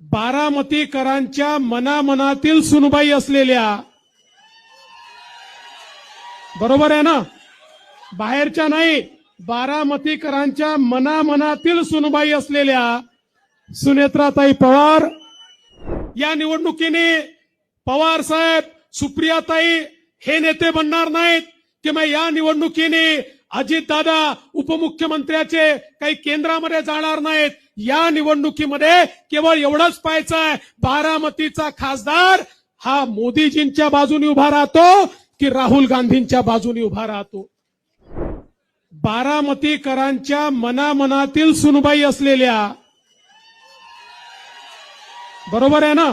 बारामतीकरांच्या मनामनातील सुनबाई असलेल्या बरोबर आहे ना? बाहेरच्या नाही बारामतीकरांच्या मनामनातील सुनबाई असलेल्या सुनेत्राताई पवार या निवडणुकीने पवार साहेब सुप्रियाताई हे नेते बनणार नाहीत. किंवा या निवडणुकीने अजितदादा उपमुख्यमंत्र्याचे काही केंद्रामध्ये जाणार नाहीत. या निवडणुकीमध्ये केवळ एवढंच पाहायचं आहे बारामतीचा खासदार हा मोदीजींच्या बाजूने उभा राहतो की राहुल गांधींच्या बाजूने उभा राहतो. बारामतीकरांच्या मनामनातील सुनबाई असलेल्या बरोबर आहे ना?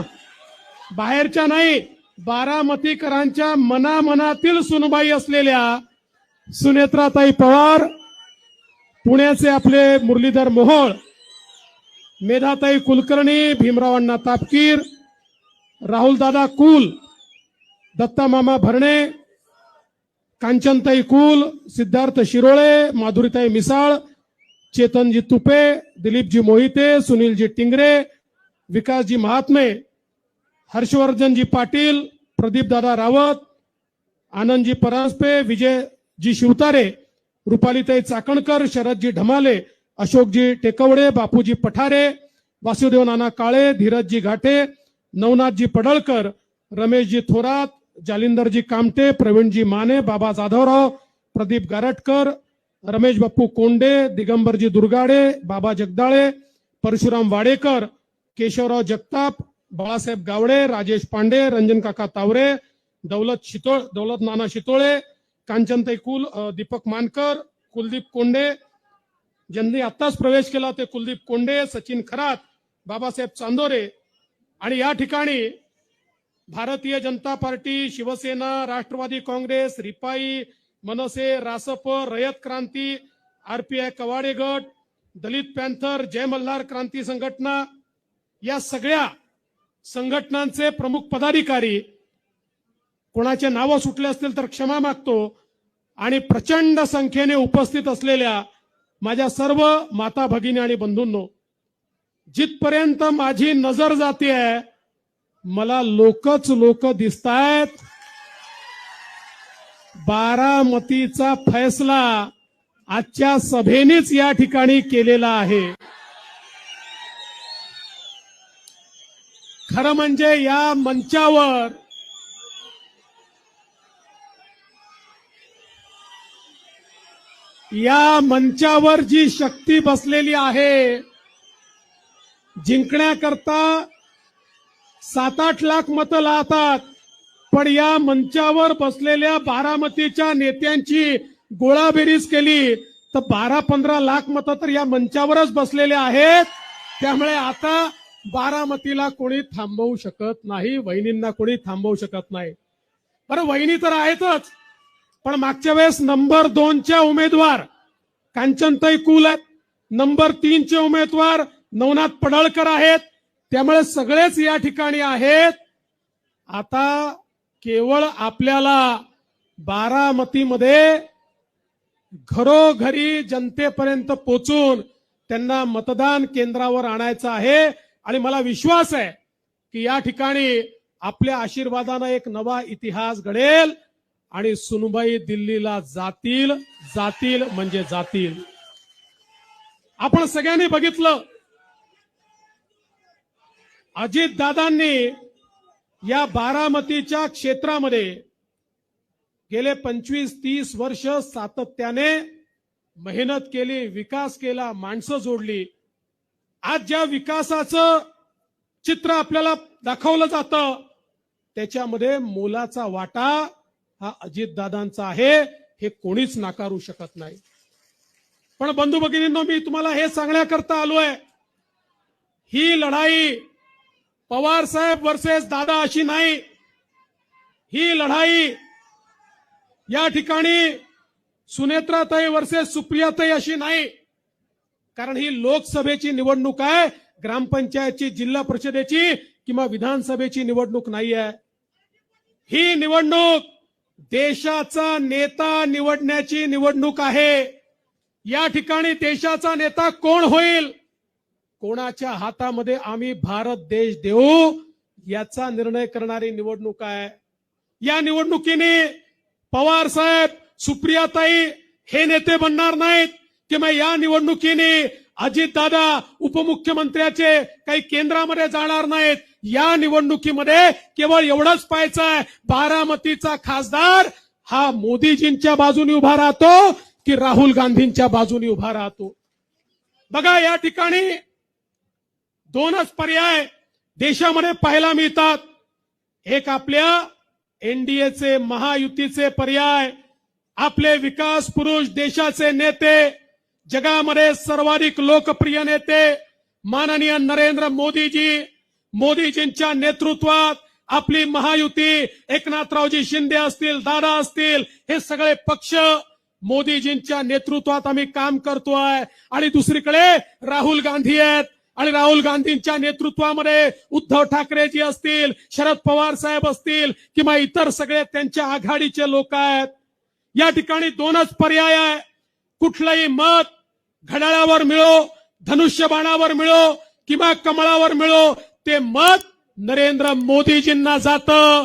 बाहेरच्या नाही बारामतीकरांच्या मनामनातील सुनबाई असलेल्या सुनेत्राताई पवार पुण्याचे आपले मुरलीधर मोहोळ मेधाताई कुलकर्णी भीमरावांना तापकीर राहुलदादा कुल दत्तामामा भरणे कांचनताई कुल सिद्धार्थ शिरोळे माधुरीताई मिसाळ चेतनजी तुपे दिलीपजी मोहिते सुनीलजी टिंगरे विकासजी महात्मे हर्षवर्धनजी पाटील प्रदीपदादा रावत आनंदजी परांजपे विजयजी शिवतारे रुपालीताई चाकणकर शरदजी ढमाले अशोकजी टेकवडे बापूजी पठारे वासुदेव नाना काळे धीरजजी घाटे नवनाथजी पडळकर रमेशजी थोरात जालिंदरजी कामटे प्रवीणजी माने बाबा जाधवराव प्रदीप गारटकर रमेश बाप्पू कोंडे दिगंबरजी दुर्गाडे बाबा जगदाळे परशुराम वाडेकर केशवराव जगताप बाळासाहेब गावडे राजेश पांडे रंजन काका तावरे दौलत शितोळ दौलत नाना शितोळे कांचनताई कुल दीपक मानकर कुलदीप कोंडे ज्यांनी आत्ताच प्रवेश केला ते कुलदीप कोंडे सचिन खरात बाबासाहेब चांदोरे आणि या ठिकाणी Bharatiya Janata Party Shivsena Rashtrawadi Congress Ripai Manse Rasap Rayat Kranti RPI Kawade गट दलित पॅन्थर जय मल्हार क्रांती संघटना या सगळ्या संघटनांचे प्रमुख पदाधिकारी कोणाचे नावं सुटले असतील तर क्षमा मागतो. आणि प्रचंड संख्येने उपस्थित असलेल्या माझ्या सर्व माता भगिनी आणि बंधूंनो जिथपर्यंत माझी नजर जाते मला लोकच लोक दिसतायत. बारामतीचा फैसला आजच्या सभेनेच या ठिकाणी केलेला आहे. खरं म्हणजे या मंचावर या मंचावर जी शक्ती बसलेली आहे जिंकण्याकरता सात आठ लाख मतं लाहतात पण या मंचावर बसलेल्या बारामतीच्या नेत्यांची गोळाबेरीज केली तर बारा पंधरा लाख मतं तर या मंचावरच बसलेले आहेत. त्यामुळे आता बारामतीला कोणी थांबवू शकत नाही वहिनींना कोणी थांबवू शकत नाही. बरं वहिनी तर आहेतच. पण मागच्या वेळेस नंबर दोनच्या उमेदवार कांचनताई कुल आहेत. नंबर तीनचे उमेदवार नवनाथ पडळकर आहेत. त्यामुळे सगळेच या ठिकाणी आहेत. आता केवळ आपल्याला बारामतीमध्ये घरोघरी जनतेपर्यंत पोचून त्यांना मतदान केंद्रावर आणायचं आहे. आणि मला विश्वास आहे की या ठिकाणी आपल्या आशीर्वादानं एक नवा इतिहास घडेल. आणि सुनबाई दिल्लीला जातील जातील म्हणजे जातील. आपण सगळ्यांनी बघितलं. अजित दादांनी या बारामतीच्या क्षेत्रामध्ये गेले पंचवीस तीस वर्ष सातत्याने मेहनत केली विकास केला माणसं जोडली. आज ज्या विकासाचं चित्र आपल्याला दाखवलं जातं त्याच्यामध्ये मोलाचा वाटा हा अजितदादांचा आहे हे कोणीच नाकारू शकत नाही. पण बंधू भगिनींनो मी तुम्हाला हे सांगण्याकरता आलोय ही लढाई पवार साहेब वर्सेस दादा अशी नाही. ही लढाई या ठिकाणी सुनेत्राताई वर्सेस सुप्रियाताई अशी नाही. कारण ही लोकसभेची निवडणूक आहे ग्रामपंचायतची जिल्हा परिषदेची किंवा विधानसभेची निवडणूक नाही आहे ही निवडणूक देशाचा नेता निवडण्याची निवडणूक आहे. या ठिकाणी देशाचा नेता कोण होईल? कोणाच्या हातामध्ये आम्ही भारत देश देऊ याचा निर्णय करणारी निवडणूक आहे. या निवडणुकीने पवार साहेब सुप्रियाताई हे नेते बनणार नाहीत. किंवा या निवडणुकीने अजितदादा उपमुख्यमंत्र्याचे काही केंद्रामध्ये जाणार नाहीत. या निवडणुकीमध्ये केवळ एवढंच पाहायचं आहे. बारामतीचा खासदार हा मोदीजींच्या बाजूने उभा राहतो की राहुल गांधींच्या बाजूने उभा राहतो. बघा या ठिकाणी दोनच पर्याय देशामध्ये पाहायला मिळतात. एक आपल्या एनडीएचे महायुतीचे पर्याय आपले विकास पुरुष देशाचे नेते जगामध्ये सर्वाधिक लोकप्रिय नेते माननीय नरेंद्र मोदीजी. मोदीजींच्या नेतृत्वात आपली महायुती एकनाथरावजी शिंदे असतील दादा असतील हे सगळे पक्ष मोदीजींच्या नेतृत्वात आम्ही काम करतोय आणि दुसरीकडे राहुल गांधी आहेत. आणि राहुल गांधींच्या नेतृत्वामध्ये उद्धव ठाकरेजी असतील शरद पवार साहेब असतील किंवा इतर सगळे त्यांच्या आघाडीचे लोक आहेत. या ठिकाणी दोनच पर्याय आहे. कुठलंही मत घड्याळावर मिळो धनुष्यबाणावर मिळो किंवा कमळावर मिळो ते मत नरेंद्र मोदीजींना जातं.